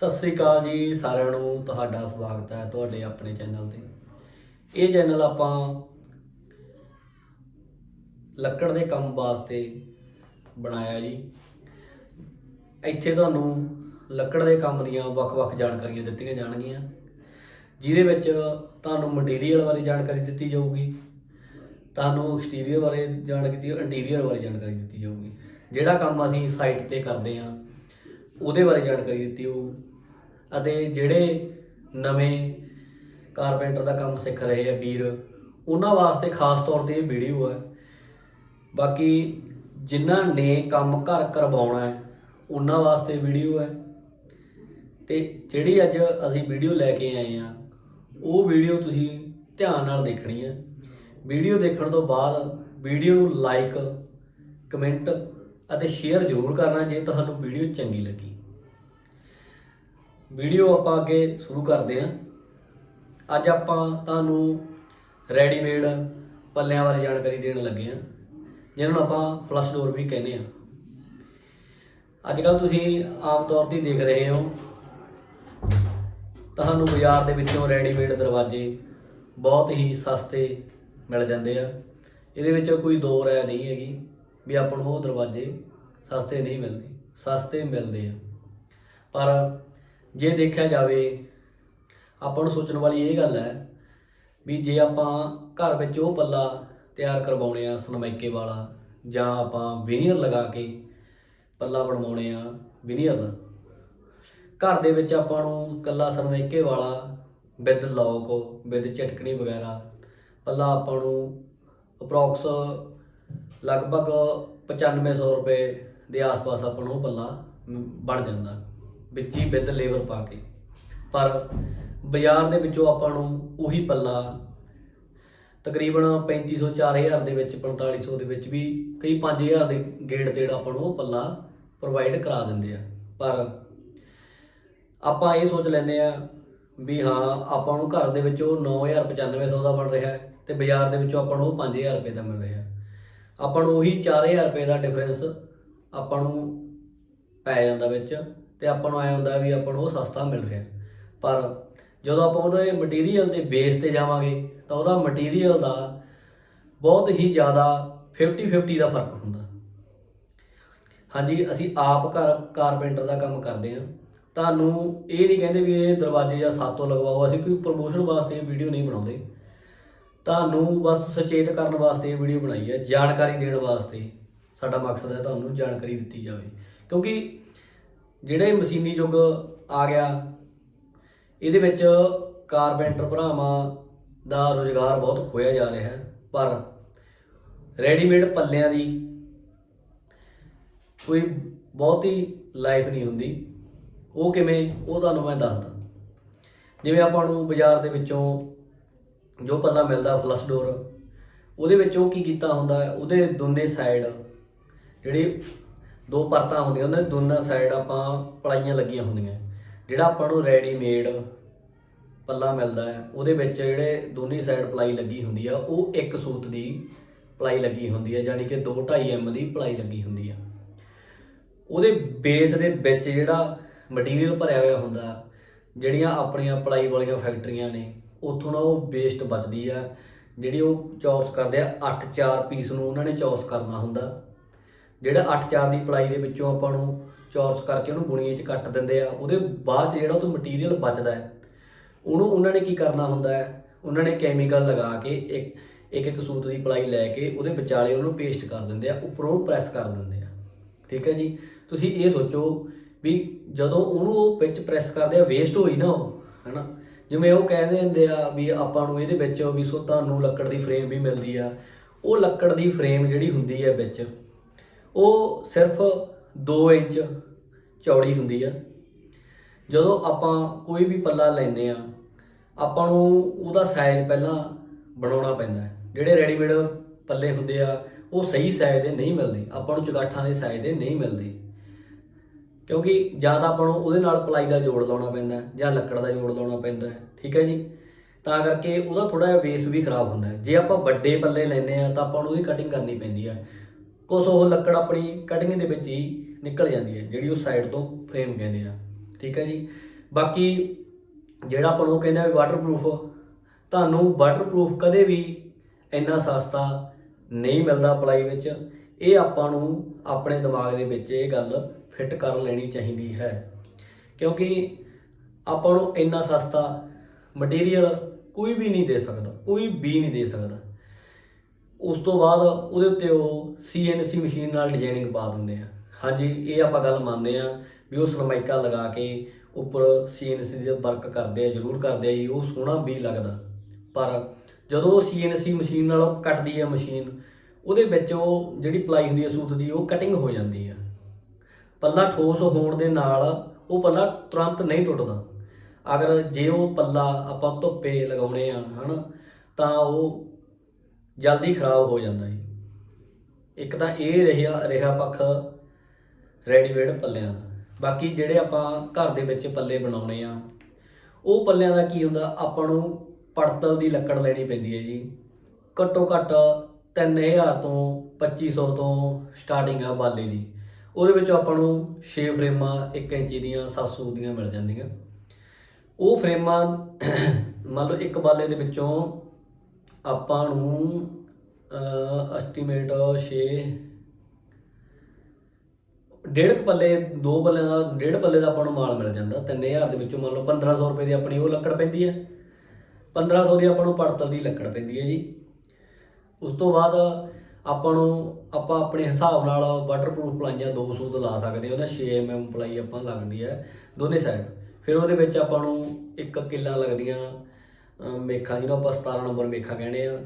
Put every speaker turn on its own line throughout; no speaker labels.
ਸਤਿ ਸ੍ਰੀ ਅਕਾਲ ਜੀ ਸਾਰਿਆਂ ਨੂੰ, ਤੁਹਾਡਾ ਸਵਾਗਤ ਹੈ ਤੁਹਾਡੇ ਆਪਣੇ ਚੈਨਲ ਤੇ। ਇਹ ਚੈਨਲ ਆਪਾਂ ਲੱਕੜ ਦੇ ਕੰਮ ਵਾਸਤੇ ਬਣਾਇਆ ਜੀ। ਇੱਥੇ ਤੁਹਾਨੂੰ ਲੱਕੜ ਦੇ ਕੰਮ ਦੀਆਂ ਵੱਖ-ਵੱਖ ਜਾਣਕਾਰੀਆਂ ਦਿੱਤੀਆਂ ਜਾਣਗੀਆਂ। ਜਿਹਦੇ ਵਿੱਚ ਤੁਹਾਨੂੰ ਮਟੀਰੀਅਲ ਬਾਰੇ ਜਾਣਕਾਰੀ ਦਿੱਤੀ ਜਾਊਗੀ। ਤੁਹਾਨੂੰ ਐਕਸਟੀਰੀਅਰ ਬਾਰੇ ਜਾਣਕਾਰੀ ਦਿੱਤੀ ਇੰਟੀਰੀਅਰ ਬਾਰੇ ਜਾਣਕਾਰੀ ਦਿੱਤੀ ਜਾਊਗੀ। ਜਿਹੜਾ ਕੰਮ ਅਸੀਂ ਸਾਈਟ ਤੇ ਕਰਦੇ ਹਾਂ, ਉਹਦੇ ਬਾਰੇ ਜਾਣਕਾਰੀ ਦਿੱਤੀ ਹੋਊ ਅਤੇ ਜਿਹੜੇ ਨਵੇਂ ਕਾਰਪੈਂਟਰ ਦਾ ਕੰਮ ਸਿੱਖ ਰਹੇ ਆ ਵੀਰ, ਉਹਨਾਂ ਵਾਸਤੇ ਖਾਸ ਤੌਰ ਤੇ ਇਹ ਵੀਡੀਓ ਹੈ ਬਾਕੀ ਜਿਨ੍ਹਾਂ ਨੇ ਕੰਮ ਘਰ ਕਰਵਾਉਣਾ ਹੈ, ਉਹਨਾਂ ਵਾਸਤੇ ਵੀਡੀਓ ਹੈ ਤੇ ਜਿਹੜੀ ਅੱਜ ਅਸੀਂ ਵੀਡੀਓ ਲੈ ਕੇ ਆਏ ਆ, ਉਹ ਵੀਡੀਓ ਤੁਸੀਂ ਧਿਆਨ ਨਾਲ ਦੇਖਣੀ ਹੈ ਵੀਡੀਓ ਦੇਖਣ ਤੋਂ ਬਾਅਦ ਵੀਡੀਓ ਨੂੰ ਲਾਈਕ ਕਮੈਂਟ ਅਤੇ ਸ਼ੇਅਰ ਜ਼ਰੂਰ ਕਰਨਾ ਜੇ ਤੁਹਾਨੂੰ ਵੀਡੀਓ ਚੰਗੀ ਲੱਗੀ। ਵੀਡੀਓ ਆਪਾਂ ਅੱਗੇ ਸ਼ੁਰੂ ਕਰਦੇ ਹਾਂ। ਅੱਜ ਆਪਾਂ ਤੁਹਾਨੂੰ ਰੈਡੀਮੇਡ ਪੱਲਿਆਂ ਬਾਰੇ ਜਾਣਕਾਰੀ ਦੇਣ ਲੱਗੇ ਹਾਂ, ਜਿਹਨਾਂ ਨੂੰ ਆਪਾਂ ਫਲਸ਼ ਡੋਰ ਵੀ ਕਹਿੰਦੇ ਆ ਅੱਜ ਕੱਲ ਤੁਸੀਂ ਆਮ ਤੌਰ ਤੇ ਦੇਖ ਰਹੇ ਹੋ, ਤੁਹਾਨੂੰ ਬਾਜ਼ਾਰ ਦੇ ਵਿੱਚੋਂ ਰੈਡੀਮੇਡ ਦਰਵਾਜ਼ੇ ਬਹੁਤ ਹੀ ਸਸਤੇ ਮਿਲ ਜਾਂਦੇ ਆ। ਇਹਦੇ ਵਿੱਚ ਕੋਈ ਦੋ ਰਾਏ ਨਹੀਂ ਹੈਗੀ ਵੀ ਆਪਾਂ ਨੂੰ ਉਹ ਦਰਵਾਜ਼ੇ ਸਸਤੇ ਨਹੀਂ ਮਿਲਦੇ, ਸਸਤੇ ਮਿਲਦੇ ਆ। ਪਰ ਜੇ ਦੇਖਿਆ ਜਾਵੇ, ਆਪਾਂ ਨੂੰ ਸੋਚਣ ਵਾਲੀ ਇਹ ਗੱਲ ਹੈ ਵੀ ਜੇ ਆਪਾਂ ਘਰ ਵਿੱਚ ਉਹ ਪੱਲਾ ਤਿਆਰ ਕਰਵਾਉਣੇ ਆ ਸਨਮਾਈਕੇ ਵਾਲਾ, ਜਾਂ ਆਪਾਂ ਵਿਨੀਅਰ ਲਗਾ ਕੇ ਪੱਲਾ ਬਣਵਾਉਣੇ ਆ ਵਿਨੀਅਰ ਦਾ, ਘਰ ਦੇ ਵਿੱਚ ਆਪਾਂ ਨੂੰ ਕੱਲਾ ਸਨਮਾਈਕੇ ਵਾਲਾ ਵਿਦ ਲੌਕ ਵਿਦ ਚਟਕਣੀ ਵਗੈਰਾ, ਪੱਲਾ ਆਪਾਂ ਨੂੰ ਅਪਰੋਕਸ ਲਗਭਗ 9500 ਰੁਪਏ ਦੇ ਆਸ-ਪਾਸ ਆਪਾਂ ਨੂੰ ਪੱਲਾ ਬਣ ਜਾਂਦਾ। ਵਿੱਚ ਹੀ ਵਿਦ ਲੇਬਰ ਪਾ ਕੇ। ਪਰ ਬਾਜ਼ਾਰ ਦੇ ਵਿੱਚੋਂ ਆਪਾਂ ਨੂੰ ਉਹੀ ਪੱਲਾ ਤਕਰੀਬਨ 3500 4000 ਦੇ ਵਿੱਚ 4500 ਦੇ ਵਿੱਚ ਵੀ ਕਈ 5000 ਦੇ ਗੇੜ ਤੇੜ ਆਪਾਂ ਨੂੰ ਉਹ ਪੱਲਾ ਪ੍ਰੋਵਾਈਡ ਕਰਾ ਦਿੰਦੇ ਆ। ਪਰ ਆਪਾਂ ਇਹ ਸੋਚ ਲੈਂਦੇ ਆ ਵੀ ਹਾਂ, ਆਪਾਂ ਨੂੰ ਘਰ ਦੇ ਵਿੱਚ ਉਹ 9950 ਦਾ ਬਣ ਰਿਹਾ ਹੈ ਤੇ ਬਾਜ਼ਾਰ ਦੇ ਵਿੱਚੋਂ ਆਪਾਂ ਨੂੰ ਉਹ 5000 ਰੁਪਏ ਦਾ ਮਿਲ ਰਿਹਾ। ਆਪਾਂ ਨੂੰ ਉਹੀ 4000 ਰੁਪਏ ਦਾ ਡਿਫਰੈਂਸ ਆਪਾਂ ਨੂੰ ਪੈ ਜਾਂਦਾ ਵਿੱਚ। ਤੇ ਆਪਾਂ ਨੂੰ ਐ ਹੁੰਦਾ ਵੀ ਆਪਾਂ ਨੂੰ ਉਹ ਸਸਤਾ ਮਿਲ ਰਿਹਾ। ਪਰ ਜਦੋਂ ਆਪਾਂ ਉਹਦੇ ਮਟੀਰੀਅਲ ਦੇ ਬੇਸ ਤੇ ਜਾਵਾਂਗੇ, ਤਾਂ ਉਹਦਾ ਮਟੀਰੀਅਲ ਦਾ ਬਹੁਤ ਹੀ ਜ਼ਿਆਦਾ 50-50 ਦਾ ਫ਼ਰਕ ਹੁੰਦਾ। ਹਾਂਜੀ, ਅਸੀਂ ਆਪ ਘਰ ਕਾਰਪੈਂਟਰ ਦਾ ਕੰਮ ਕਰਦੇ ਹਾਂ। ਤੁਹਾਨੂੰ ਇਹ ਨਹੀਂ ਕਹਿੰਦੇ ਵੀ ਇਹ ਦਰਵਾਜ਼ੇ ਜਾਂ ਸਾਤੋਂ ਲਗਵਾਓ। ਅਸੀਂ ਕੋਈ ਪ੍ਰੋਮੋਸ਼ਨ ਵਾਸਤੇ ਇਹ ਵੀਡੀਓ ਨਹੀਂ ਬਣਾਉਂਦੇ। ਤੁਹਾਨੂੰ ਬਸ ਸੁਚੇਤ ਕਰਨ ਵਾਸਤੇ ਇਹ ਵੀਡੀਓ ਬਣਾਈ ਹੈ। ਜਾਣਕਾਰੀ ਦੇਣ ਵਾਸਤੇ। ਸਾਡਾ ਮਕਸਦ ਹੈ ਤੁਹਾਨੂੰ ਜਾਣਕਾਰੀ ਦਿੱਤੀ ਜਾਵੇ। ਕਿਉਂਕਿ ਜਿਹੜਾ ਇਹ ਮਸ਼ੀਨੀ ਯੁੱਗ ਆ ਗਿਆ, ਇਹਦੇ ਵਿੱਚ ਕਾਰਪੈਂਟਰ ਭਰਾਵਾਂ ਦਾ ਰੋਜ਼ਗਾਰ ਬਹੁਤ ਖੋਇਆ ਜਾ ਰਿਹਾ ਹੈ, ਪਰ ਰੈਡੀਮੇਡ ਪੱਲਿਆਂ ਦੀ ਕੋਈ ਬਹੁਤੀ ਲਾਈਫ ਨਹੀਂ ਹੁੰਦੀ। ਉਹ ਕਿਵੇਂ, ਉਹ ਤੁਹਾਨੂੰ ਮੈਂ ਦੱਸਦਾ। ਜਿਵੇਂ ਆਪਾਂ ਨੂੰ ਬਾਜ਼ਾਰ ਦੇ ਵਿੱਚੋਂ ਜੋ ਪੱਲਾ ਮਿਲਦਾ, ਫਲਸ਼ ਡੋਰ, ਉਹਦੇ ਵਿੱਚ ਉਹ ਕੀ ਕੀਤਾ ਹੁੰਦਾ ਉਹਦੇ ਦੋਨੇ ਸਾਈਡ ਜਿਹੜੇ ਦੋ ਪਰਤਾਂ ਹੁੰਦੀਆਂ ਉਹਨਾਂ ਦੇ ਦੋਨਾਂ ਸਾਈਡ ਆਪਾਂ ਪਲਾਈਆਂ ਲੱਗੀਆਂ ਹੁੰਦੀਆਂ। ਜਿਹੜਾ ਆਪਾਂ ਨੂੰ ਰੈਡੀਮੇਡ ਪੱਲਾ ਮਿਲਦਾ ਹੈ, ਉਹਦੇ ਵਿੱਚ ਜਿਹੜੇ ਦੋਨੀ ਸਾਈਡ ਪਲਾਈ ਲੱਗੀ ਹੁੰਦੀ ਆ, ਉਹ ਇੱਕ ਸੂਤ ਦੀ ਪਲਾਈ ਲੱਗੀ ਹੁੰਦੀ ਹੈ ਯਾਨੀ ਕਿ 2.5 ਐਮ ਦੀ ਪਲਾਈ ਲੱਗੀ ਹੁੰਦੀ ਆ। ਉਹਦੇ ਬੇਸ ਦੇ ਵਿੱਚ ਜਿਹੜਾ ਮਟੀਰੀਅਲ ਭਰਿਆ ਹੋਇਆ ਹੁੰਦਾ, ਜਿਹੜੀਆਂ ਆਪਣੀਆਂ ਪਲਾਈ ਵਾਲੀਆਂ ਫੈਕਟਰੀਆਂ ਨੇ, ਉੱਥੋਂ ਨਾ ਉਹ ਵੇਸਟ ਬਚਦੀ ਆ। ਜਿਹੜੀ ਉਹ ਚੌਰਸ ਕਰਦੇ ਆ 8-4 ਪੀਸ ਨੂੰ ਉਹਨਾਂ ਨੇ ਚੌਰਸ ਕਰਨਾ ਹੁੰਦਾ। ਜਿਹੜਾ 8-4 ਦੀ ਪਲਾਈ ਦੇ ਵਿੱਚੋਂ ਆਪਾਂ ਨੂੰ ਚੌਰਸ ਕਰਕੇ ਉਹਨੂੰ ਗੁਣੀਏ 'ਚ ਕੱਟ ਦਿੰਦੇ ਆ, ਉਹਦੇ ਬਾਅਦ 'ਚ ਜਿਹੜਾ ਉਹ ਤੋਂ ਮਟੀਰੀਅਲ ਬਚਦਾ ਹੈ। ਉਹਨੂੰ ਉਹਨਾਂ ਨੇ ਕੀ ਕਰਨਾ ਹੁੰਦਾ ਹੈ? ਉਹਨਾਂ ਨੇ ਕੈਮੀਕਲ ਲਗਾ ਕੇ ਇੱਕ ਇੱਕ ਇੱਕ ਸੂਤ ਦੀ ਪਲਾਈ ਲੈ ਕੇ ਉਹਦੇ ਵਿਚਾਲੇ ਉਹਨੂੰ ਪੇਸਟ ਕਰ ਦਿੰਦੇ ਆ, ਉੱਪਰੋਂ ਪ੍ਰੈਸ ਕਰ ਦਿੰਦੇ ਆ। ਠੀਕ ਹੈ ਜੀ? ਤੁਸੀਂ ਇਹ ਸੋਚੋ ਵੀ ਜਦੋਂ ਉਹਨੂੰ ਉਹ ਵਿੱਚ ਪ੍ਰੈਸ ਕਰਦੇ ਆ ਵੇਸਟ ਹੋਈ ਨਾ ਉਹ, ਹੈਨਾ? ਜਿਵੇਂ ਉਹ ਕਹਿੰਦੇ ਹੁੰਦੇ ਆ ਵੀ ਆਪਾਂ ਨੂੰ ਇਹਦੇ ਵਿੱਚ ਵੀ ਸੋ ਤੁਹਾਨੂੰ ਲੱਕੜ ਦੀ ਫਰੇਮ ਵੀ ਮਿਲਦੀ ਆ। ਉਹ ਲੱਕੜ ਦੀ ਫਰੇਮ ਜਿਹੜੀ ਹੁੰਦੀ ਹੈ ਵਿੱਚ ਉਹ ਸਿਰਫ 2 ਇੰਚ ਚੌੜੀ ਹੁੰਦੀ ਆ। ਜਦੋਂ ਆਪਾਂ ਕੋਈ ਵੀ ਪੱਲਾ ਲੈਂਦੇ ਆ, ਆਪਾਂ ਨੂੰ ਉਹਦਾ ਸਾਈਜ਼ ਪਹਿਲਾਂ ਬਣਾਉਣਾ ਪੈਂਦਾ ਹੈ। ਜਿਹੜੇ ਰੈਡੀਮੇਡ ਪੱਲੇ ਹੁੰਦੇ ਆ, ਉਹ ਸਹੀ ਸਾਈਜ਼ ਦੇ ਨਹੀਂ ਮਿਲਦੇ। ਆਪਾਂ ਨੂੰ ਚੁਗਾਠਾਂ ਦੇ ਸਾਈਜ਼ ਦੇ ਨਹੀਂ ਮਿਲਦੇ। ਕਿਉਂਕਿ ਜਾਂ ਤਾਂ ਆਪਾਂ ਨੂੰ ਉਹਦੇ ਨਾਲ ਪਲਾਈ ਦਾ ਜੋੜ ਲਾਉਣਾ ਪੈਂਦਾ ਜਾਂ ਲੱਕੜ ਦਾ ਜੋੜ ਲਾਉਣਾ ਪੈਂਦਾ ਠੀਕ ਹੈ ਜੀ? ਤਾਂ ਕਰਕੇ ਉਹਦਾ ਥੋੜਾ ਜਿਹਾ ਵੇਸ ਵੀ ਖਰਾਬ ਹੁੰਦਾ ਜੇ ਆਪਾਂ ਵੱਡੇ ਪੱਲੇ ਲੈਨੇ ਆ, ਤਾਂ ਆਪਾਂ ਨੂੰ ਉਹਦੀ ਕਟਿੰਗ ਕਰਨੀ ਪੈਂਦੀ ਹੈ। ਕੁਛ ਉਹ ਲੱਕੜ ਆਪਣੀ ਕਟਿੰਗ ਦੇ ਵਿੱਚ ਹੀ ਨਿਕਲ ਜਾਂਦੀ ਹੈ, ਜਿਹੜੀ ਉਹ ਸਾਈਡ ਤੋਂ ਫਰੇਮ ਕਹਿੰਦੇ ਆ। ਠੀਕ ਹੈ ਜੀ? ਬਾਕੀ ਜਿਹੜਾ ਆਪਾਂ ਨੂੰ ਕਹਿੰਦੇ ਆ ਵੀ ਵਾਟਰਪ੍ਰੂਫ ਤੁਹਾਨੂੰ ਵਾਟਰਪ੍ਰੂਫ ਕਦੇ ਵੀ ਇੰਨਾ ਸਸਤਾ ਨਹੀਂ ਮਿਲਦਾ ਅਪਲਾਈ ਵਿੱਚ। ਇਹ ਆਪਾਂ ਨੂੰ ਆਪਣੇ ਦਿਮਾਗ ਦੇ ਵਿੱਚ ਇਹ ਗੱਲ ਫਿੱਟ ਕਰ ਲੈਣੀ ਚਾਹੀਦੀ ਹੈ। ਕਿਉਂਕਿ ਆਪਾਂ ਨੂੰ ਇੰਨਾ ਸਸਤਾ ਮਟੀਰੀਅਲ ਕੋਈ ਵੀ ਨਹੀਂ ਦੇ ਸਕਦਾ, ਕੋਈ ਵੀ ਨਹੀਂ ਦੇ ਸਕਦਾ। ਉਸ ਤੋਂ ਬਾਅਦ ਉਹਦੇ ਉੱਤੇ ਉਹ CNC ਮਸ਼ੀਨ ਨਾਲ ਡਿਜ਼ਾਈਨਿੰਗ ਪਾ ਦਿੰਦੇ ਆ। ਹਾਂਜੀ, ਇਹ ਆਪਾਂ ਗੱਲ ਮੰਨਦੇ ਆ ਵੀ ਉਹ ਸਰਮਾਈਕਾ ਲਗਾ ਕੇ ਉੱਪਰ CNC ਦੇ ਵਰਕ ਕਰਦੇ ਆ, ਜ਼ਰੂਰ ਕਰਦੇ ਆ ਜੀ, ਉਹ ਸੋਹਣਾ ਵੀ ਲੱਗਦਾ। ਪਰ ਜਦੋਂ ਉਹ CNC ਮਸ਼ੀਨ ਨਾਲ ਕੱਟਦੀ ਆ ਮਸ਼ੀਨ, ਉਹਦੇ ਵਿੱਚ ਉਹ ਜਿਹੜੀ ਪਲਾਈ ਹੁੰਦੀ ਹੈ ਸੂਤ ਦੀ, ਉਹ ਕਟਿੰਗ ਹੋ ਜਾਂਦੀ ਆ। ਪੱਲਾ ਠੋਸ ਹੋਣ ਦੇ ਨਾਲ ਉਹ ਪੱਲਾ ਤੁਰੰਤ ਨਹੀਂ ਟੁੱਟਦਾ। ਅਗਰ ਜੇ ਉਹ ਪੱਲਾ ਆਪਾਂ ਧੁੱਪੇ ਲਗਾਉਣੇ ਆ, ਹਨਾ, ਤਾਂ ਉਹ ਜਲਦੀ ਖਰਾਬ ਹੋ ਜਾਂਦਾ ਜੀ ਇੱਕ ਤਾਂ ਇਹ ਰਿਹਾ ਰਿਹਾ ਪੱਖ ਰੈਡੀਮੇਡ ਪੱਲਿਆਂ ਦਾ। ਬਾਕੀ ਜਿਹੜੇ ਆਪਾਂ ਘਰ ਦੇ ਵਿੱਚ ਪੱਲੇ ਬਣਾਉਣੇ ਆ, ਉਹ ਪੱਲਿਆਂ ਦਾ ਕੀ ਹੁੰਦਾ, ਆਪਾਂ ਨੂੰ ਪੜਤਲ ਦੀ ਲੱਕੜ ਲੈਣੀ ਪੈਂਦੀ ਹੈ ਜੀ। ਘੱਟੋ ਘੱਟ 3000 ਤੋਂ 2500 ਤੋਂ ਸਟਾਰਟਿੰਗ ਆ ਬਾਲੇ ਦੀ। ਉਹਦੇ ਵਿੱਚ ਆਪਾਂ ਨੂੰ 6 ਫਰੇਮਾਂ 1 ਇੰਚੀ ਦੀਆਂ 700 ਦੀਆਂ ਮਿਲ ਜਾਂਦੀਆਂ। ਉਹ ਫਰੇਮਾਂ, ਮੰਨ ਲਓ ਇੱਕ ਬਾਲੇ ਦੇ ਵਿੱਚੋਂ ਆਪਾਂ ਨੂੰ ਐਸਟੀਮੇਟ 6 ਡੇਢ ਕੁ ਪੱਲੇ, ਦੋ ਪੱਲੇ ਦਾ, ਡੇਢ ਪੱਲੇ ਦਾ ਆਪਾਂ ਨੂੰ ਮਾਲ ਮਿਲ ਜਾਂਦਾ। 3000 ਦੇ ਵਿੱਚੋਂ ਮੰਨ ਲਓ 1500 ਰੁਪਏ ਦੀ ਆਪਣੀ ਉਹ ਲੱਕੜ ਪੈਂਦੀ ਹੈ। 1500 ਦੀ ਆਪਾਂ ਨੂੰ ਪੜਤਲ ਦੀ ਲੱਕੜ ਪੈਂਦੀ ਹੈ ਜੀ। ਉਸ ਤੋਂ ਬਾਅਦ ਆਪਾਂ ਨੂੰ, ਆਪਾਂ ਆਪਣੇ ਹਿਸਾਬ ਨਾਲ ਵਾਟਰਪ੍ਰੂਫ ਪਲਾਈਆਂ ਦੋ ਸੂਤ ਲਾ ਸਕਦੇ ਹਾਂ। ਉਹਦਾ 6 mm ਪਲਾਈ ਆਪਾਂ ਲੱਗਦੀ ਹੈ ਦੋਨੇ ਸਾਈਡ ਫਿਰ ਉਹਦੇ ਵਿੱਚ ਆਪਾਂ ਨੂੰ ਇੱਕ ਕਿੱਲਾ ਲੱਗਦੀਆਂ ਮੇਖਾ ਜਿਹਨੂੰ ਆਪਾਂ 17 ਨੰਬਰ ਮੇਖਾ ਕਹਿੰਦੇ ਆ,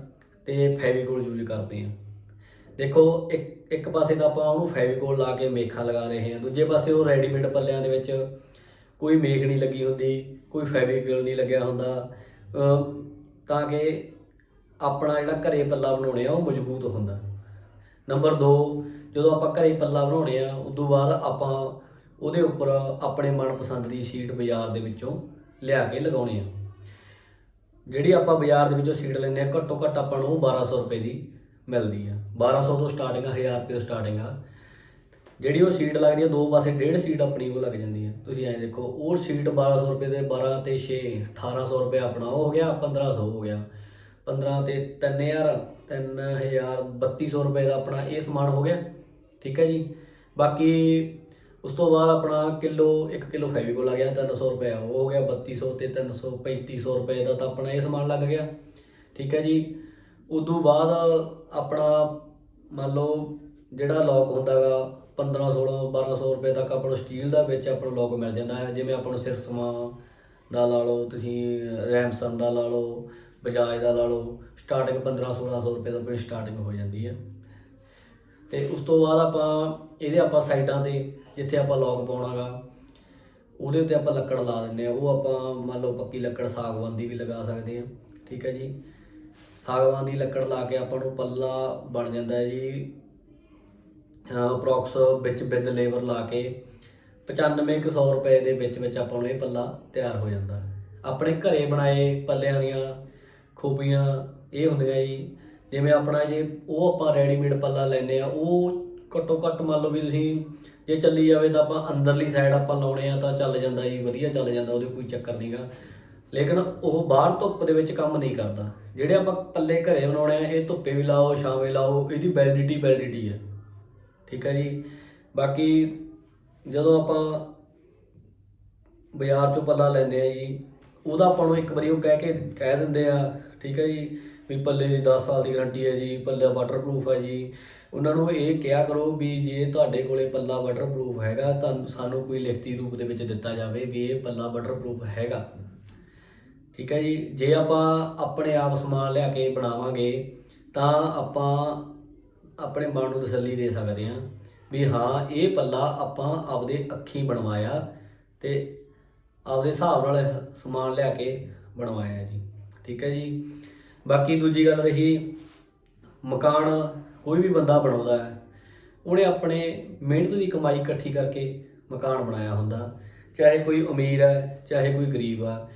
ਤੇ ਫੈਵੀਕੋਲ ਯੂਜ਼ ਕਰਦੇ ਆ। ਦੇਖੋ, ਇੱਕ ਇੱਕ ਪਾਸੇ ਤਾਂ ਆਪਾਂ ਉਹਨੂੰ ਫੈਵੀਕੋਲ ਲਾ ਕੇ ਮੇਖਾ ਲਗਾ ਰਹੇ ਹਾਂ, ਦੂਜੇ ਪਾਸੇ ਉਹ ਰੈਡੀਮੇਡ ਪੱਲਿਆਂ ਦੇ ਵਿੱਚ ਕੋਈ ਮੇਖ ਨਹੀਂ ਲੱਗੀ ਹੁੰਦੀ, ਕੋਈ ਫੈਵੀਕੋਲ ਨਹੀਂ ਲੱਗਿਆ ਹੁੰਦਾ। ਤਾਂ ਕਿ ਆਪਣਾ ਜਿਹੜਾ ਘਰੇ ਪੱਲਾ ਬਣਾਉਣੇ ਆ, ਉਹ ਮਜ਼ਬੂਤ ਹੁੰਦਾ। ਨੰਬਰ 2 ਜਦੋਂ ਆਪਾਂ ਘਰੇ ਪੱਲਾ ਬਣਾਉਣੇ ਆ ਉਸ ਤੋਂ ਬਾਅਦ ਆਪਾਂ ਉਹਦੇ ਉੱਪਰ ਆਪਣੇ ਮਨਪਸੰਦ ਦੀ ਸ਼ੀਟ ਬਾਜ਼ਾਰ ਦੇ ਵਿੱਚੋਂ ਲਿਆ ਕੇ ਲਗਾਉਣੇ ਆ। ਜਿਹੜੀ ਆਪਾਂ ਬਾਜ਼ਾਰ ਦੇ ਵਿੱਚੋਂ ਸੀਟ ਲੈਂਦੇ ਆ ਘੱਟੋ ਘੱਟ ਆਪਾਂ ਨੂੰ ਉਹ 1200 ਰੁਪਏ ਦੀ ਮਿਲਦੀ ਆ। 1200 ਤੋਂ ਸਟਾਰਟਿੰਗ ਆ 1000 ਰੁਪਏ ਤੋਂ ਸਟਾਰਟਿੰਗ ਆ। ਜਿਹੜੀ ਉਹ ਸੀਟ ਲੱਗਦੀ ਆ, ਦੋ ਪਾਸੇ ਡੇਢ ਸੀਟ ਆਪਣੀ ਉਹ ਲੱਗ ਜਾਂਦੀ ਆ। ਤੁਸੀਂ ਐਂ ਦੇਖੋ, ਉਹ ਸੀਟ 1200 ਰੁਪਏ ਦੇ 12 ਤੇ 6 1800 ਰੁਪਏ ਆਪਣਾ ਉਹ ਹੋ ਗਿਆ 1500 ਹੋ ਗਿਆ। 15 ਤੇ 3000 3000 3200 ਰੁਪਏ ਦਾ ਆਪਣਾ ਇਹ ਸਮਾਨ ਹੋ ਗਿਆ। ਠੀਕ ਹੈ ਜੀ। ਬਾਕੀ ਉਸ ਤੋਂ ਬਾਅਦ ਆਪਣਾ ਕਿਲੋ 1 ਕਿਲੋ ਫੈਵੀਕੋਲ ਆ ਗਿਆ 300 ਰੁਪਏ ਉਹ ਹੋ ਗਿਆ 3200 ਤੇ 300 3500 ਰੁਪਏ ਦਾ ਤਾਂ ਆਪਣਾ ਇਹ ਸਮਾਨ ਲੱਗ ਗਿਆ। ਠੀਕ ਹੈ ਜੀ? ਉਦੋਂ ਬਾਅਦ ਆਪਣਾ ਮੰਨ ਲਓ ਜਿਹੜਾ ਲੋਕ ਹੁੰਦਾਗਾ 15 16 1200 ਰੁਪਏ ਤੱਕ ਆਪਾਂ ਨੂੰ ਸਟੀਲ ਦਾ ਵਿੱਚ ਆਪਾਂ ਨੂੰ ਲੋਕ ਮਿਲ ਜਾਂਦਾ ਹੈ। ਜਿਵੇਂ ਆਪਾਂ ਨੂੰ ਸਿਰਸਮਾ ਦਾ ਲਾ ਲਓ, ਤੁਸੀਂ ਰੈਮਸਨ ਦਾ ਲਾ ਲਓ ਬਜਾਜ ਦਾ ਲਾ ਲਓ ਸਟਾਰਟਿੰਗ 15 1600 ਰੁਪਏ ਤੋਂ ਆਪਣੀ ਸਟਾਰਟਿੰਗ ਹੋ ਜਾਂਦੀ ਹੈ। ਤੇ ਉਸ ਤੋਂ ਬਾਅਦ ਆਪਾਂ ਇਹਦੇ ਆਪਾਂ ਸਾਈਡਾਂ ਤੇ ਜਿੱਥੇ ਆਪਾਂ ਲੋਕ ਪਾਉਣਾਗਾ, ਉਹਦੇ ਉੱਤੇ ਆਪਾਂ ਲੱਕੜ ਲਾ ਦਿੰਦੇ ਆ। ਉਹ ਆਪਾਂ ਮੰਨ ਲਓ ਪੱਕੀ ਲੱਕੜ ਸਾਗਵਾਨ ਦੀ ਵੀ ਲਗਾ ਸਕਦੇ ਆ ਠੀਕ ਹੈ ਜੀ? ਸਾਗਵਾਨ ਦੀ ਲੱਕੜ ਲਾ ਕੇ ਆਪਾਂ ਨੂੰ ਪੱਲਾ ਬਣ ਜਾਂਦਾ ਹੈ ਜੀ। ਅਪਰੋਕਸ ਵਿੱਚ ਵਿਦ ਲੇਬਰ ਲਾ ਕੇ 95 ਕੁ ਸੌ ਰੁਪਏ ਦੇ ਵਿੱਚ ਵਿੱਚ ਆਪਾਂ ਨੂੰ ਇਹ ਪੱਲਾ ਤਿਆਰ ਹੋ ਜਾਂਦਾ ਆਪਣੇ ਘਰੇ ਬਣਾਏ ਪੱਲਿਆਂ ਦੀਆਂ ਖੂਬੀਆਂ ਇਹ ਹੁੰਦੀਆਂ ਜੀ। ਜਿਵੇਂ ਆਪਣਾ ਜੇ ਉਹ ਆਪਾਂ ਰੈਡੀਮੇਡ ਪੱਲਾ ਲੈਨੇ ਆ ਉਹ ਘੱਟੋ ਘੱਟ ਮੰਨ ਲਓ ਵੀ ਤੁਸੀਂ ਜੇ ਚੱਲੀ ਜਾਵੇ ਤਾਂ ਆਪਾਂ ਅੰਦਰਲੀ ਸਾਈਡ ਆਪਾਂ ਲਾਉਣੇ ਆ ਤਾਂ ਚੱਲ ਜਾਂਦਾ ਜੀ, ਵਧੀਆ ਚੱਲ ਜਾਂਦਾ, ਉਹਦੇ ਕੋਈ ਚੱਕਰ ਨਹੀਂਗਾ ਲੇਕਿਨ ਉਹ ਬਾਹਰ ਧੁੱਪ ਦੇ ਵਿੱਚ ਕੰਮ ਨਹੀਂ ਕਰਦਾ। ਜਿਹੜੇ ਆਪਾਂ ਪੱਲੇ ਘਰੇ ਬਣਾਉਣੇ ਆ, ਇਹ ਧੁੱਪੇ ਵੀ ਲਾਓ, ਛਾਵੇਂ ਲਾਓ, ਇਹਦੀ ਵੈਲਿਡਿਟੀ ਵੈਲਿਡਿਟੀ ਹੈ ਠੀਕ ਹੈ ਜੀ? ਬਾਕੀ ਜਦੋਂ ਆਪਾਂ ਬਾਜ਼ਾਰ ਚੋਂ ਪੱਲਾ ਲੈਂਦੇ ਆ ਜੀ, ਉਹਦਾ ਆਪਾਂ ਨੂੰ ਇੱਕ ਵਾਰੀ ਉਹ ਕਹਿ ਕੇ, ਕਹਿ ਦਿੰਦੇ ਆ, ਠੀਕ ਹੈ ਜੀ? ਵੀ ਪੱਲੇ ਦੀ 10 ਸਾਲ ਦੀ ਗਾਰੰਟੀ ਹੈ ਜੀ, ਪੱਲਾ ਵਾਟਰਪ੍ਰੂਫ ਹੈ ਜੀ। ਉਹਨਾਂ ਨੂੰ ਇਹ ਕਿਹਾ ਕਰੋ ਵੀ ਜੇ ਤੁਹਾਡੇ ਕੋਲੇ ਪੱਲਾ ਵਾਟਰਪ੍ਰੂਫ ਹੈਗਾ, ਤਾਂ ਸਾਨੂੰ ਕੋਈ ਲਿਖਤੀ ਰੂਪ ਦੇ ਵਿੱਚ ਦਿੱਤਾ ਜਾਵੇ ਵੀ ਇਹ ਪੱਲਾ ਵਾਟਰਪ੍ਰੂਫ ਹੈਗਾ। ਠੀਕ ਹੈ ਜੀ, ਜੇ ਆਪਾਂ ਆਪਣੇ ਆਪ ਸਮਾਨ ਲਿਆ ਕੇ ਬਣਾਵਾਂਗੇ, ਤਾਂ ਆਪਾਂ ਆਪਣੇ ਮਨ ਨੂੰ ਤਸੱਲੀ ਦੇ ਸਕਦੇ ਹਾਂ ਵੀ ਹਾਂ, ਇਹ ਪੱਲਾ ਆਪਾਂ ਆਪਦੇ ਅੱਖੀਂ ਬਣਵਾਇਆ ਤੇ ਆਪਦੇ ਹਿਸਾਬ ਨਾਲ ਸਮਾਨ ਲਿਆ ਕੇ ਬਣਵਾਇਆ ਜੀ। ਠੀਕ ਹੈ ਜੀ। ਬਾਕੀ ਦੂਜੀ ਗੱਲ ਰਹੀ, ਮਕਾਨ ਕੋਈ ਵੀ ਬੰਦਾ ਬਣਾਉਂਦਾ ਹੈ, ਉਹਨੇ ਆਪਣੇ ਮਿਹਨਤ ਦੀ ਕਮਾਈ ਇਕੱਠੀ ਕਰਕੇ ਮਕਾਨ ਬਣਾਇਆ ਹੁੰਦਾ। ਚਾਹੇ ਕੋਈ ਅਮੀਰ ਹੈ, ਚਾਹੇ ਕੋਈ ਗਰੀਬ ਆ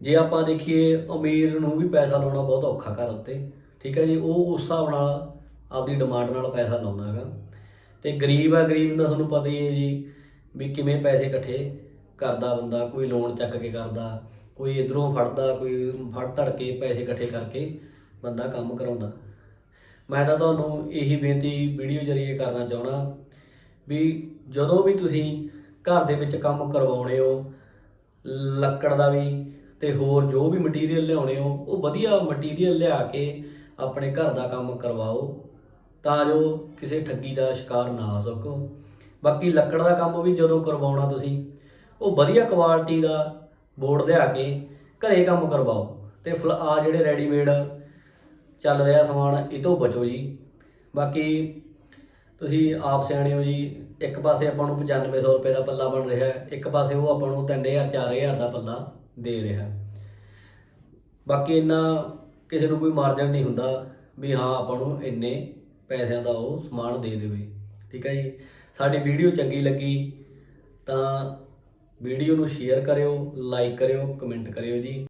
ਜੇ ਆਪਾਂ ਦੇਖੀਏ, ਅਮੀਰ ਨੂੰ ਵੀ ਪੈਸਾ ਲਾਉਣਾ ਬਹੁਤ ਔਖਾ ਘਰ ਉੱਤੇ, ਠੀਕ ਹੈ ਜੀ? ਉਹ ਉਸ ਹਿਸਾਬ ਨਾਲ ਆਪਦੀ ਡਿਮਾਂਡ ਨਾਲ ਪੈਸਾ ਲਾਉਂਦਾ ਹੈਗਾ। ਤੇ ਗਰੀਬ ਆ ਗਰੀਬ ਦਾ ਤੁਹਾਨੂੰ ਪਤਾ ਹੀ ਹੈ ਜੀ, ਵੀ ਕਿਵੇਂ ਪੈਸੇ ਇਕੱਠੇ ਕਰਦਾ ਬੰਦਾ, ਕੋਈ ਲੋਨ ਚੱਕ ਕੇ ਕਰਦਾ ਕੋਈ ਇਧਰੋਂ ਫੜਦਾ, ਕੋਈ ਫੜ ਧੜ ਕੇ ਪੈਸੇ ਇਕੱਠੇ ਕਰਕੇ ਬੰਦਾ ਕੰਮ ਕਰਾਉਂਦਾ। ਮੈਂ ਤਾਂ ਤੁਹਾਨੂੰ ਇਹੀ ਬੇਨਤੀ ਵੀਡੀਓ ਜਰੀਏ ਕਰਨਾ ਚਾਹਣਾ ਵੀ ਜਦੋਂ ਵੀ ਤੁਸੀਂ ਘਰ ਦੇ ਵਿੱਚ ਕੰਮ ਕਰਵਾਉਣੇ ਹੋ, ਲੱਕੜ ਦਾ ਵੀ ਤੇ ਹੋਰ ਜੋ ਵੀ ਮਟੀਰੀਅਲ ਲਿਆਉਣੇ ਹੋ, ਉਹ ਵਧੀਆ ਮਟੀਰੀਅਲ ਲਿਆ ਕੇ ਆਪਣੇ ਘਰ ਦਾ ਕੰਮ ਕਰਵਾਓ, ਤਾਂ ਜੋ ਕਿਸੇ ਠੱਗੀ ਦਾ ਸ਼ਿਕਾਰ ਨਾ ਹੋ ਸਕੋ। ਬਾਕੀ ਲੱਕੜ ਦਾ ਕੰਮ ਵੀ ਜਦੋਂ ਕਰਵਾਉਣਾ ਤੁਸੀਂ, ਉਹ ਵਧੀਆ ਕੁਆਲਿਟੀ ਦਾ ਬੋਰਡ ਲਿਆ ਕੇ ਘਰੇ ਕੰਮ ਕਰਵਾਓ। ਤੇ ਫਲ ਆ ਜਿਹੜੇ ਰੈਡੀਮੇਡ ਚੱਲ ਰਿਹਾ ਸਮਾਨ, ਇਹ ਤੋਂ ਬਚੋ ਜੀ। ਬਾਕੀ ਤੁਸੀਂ ਆਪ ਸਿਆਣੇ ਹੋ ਜੀ, ਇੱਕ ਪਾਸੇ ਆਪਾਂ ਨੂੰ 9500 ਰੁਪਏ ਦਾ ਪੱਲਾ ਬਣ ਰਿਹਾ ਹੈ ਇੱਕ ਪਾਸੇ ਉਹ ਆਪਾਂ ਨੂੰ 3000 4000 ਦਾ ਪੱਲਾ ਦੇ ਰਿਹਾ। ਬਾਕੀ ਇੰਨਾ ਕਿਸੇ ਨੂੰ ਕੋਈ ਮਾਰਜਨ ਨਹੀਂ ਹੁੰਦਾ ਵੀ ਹਾਂ, ਆਪਾਂ ਨੂੰ ਇੰਨੇ ਪੈਸਿਆਂ ਦਾ ਉਹ ਸਮਾਨ ਦੇ ਦੇਵੇ। ਠੀਕ ਹੈ ਜੀ? ਸਾਡੀ ਵੀਡੀਓ ਚੰਗੀ ਲੱਗੀ ਤਾਂ ਵੀਡੀਓ ਨੂੰ ਸ਼ੇਅਰ ਕਰਿਓ ਲਾਈਕ ਕਰਿਓ ਕਮੈਂਟ ਕਰਿਓ ਜੀ।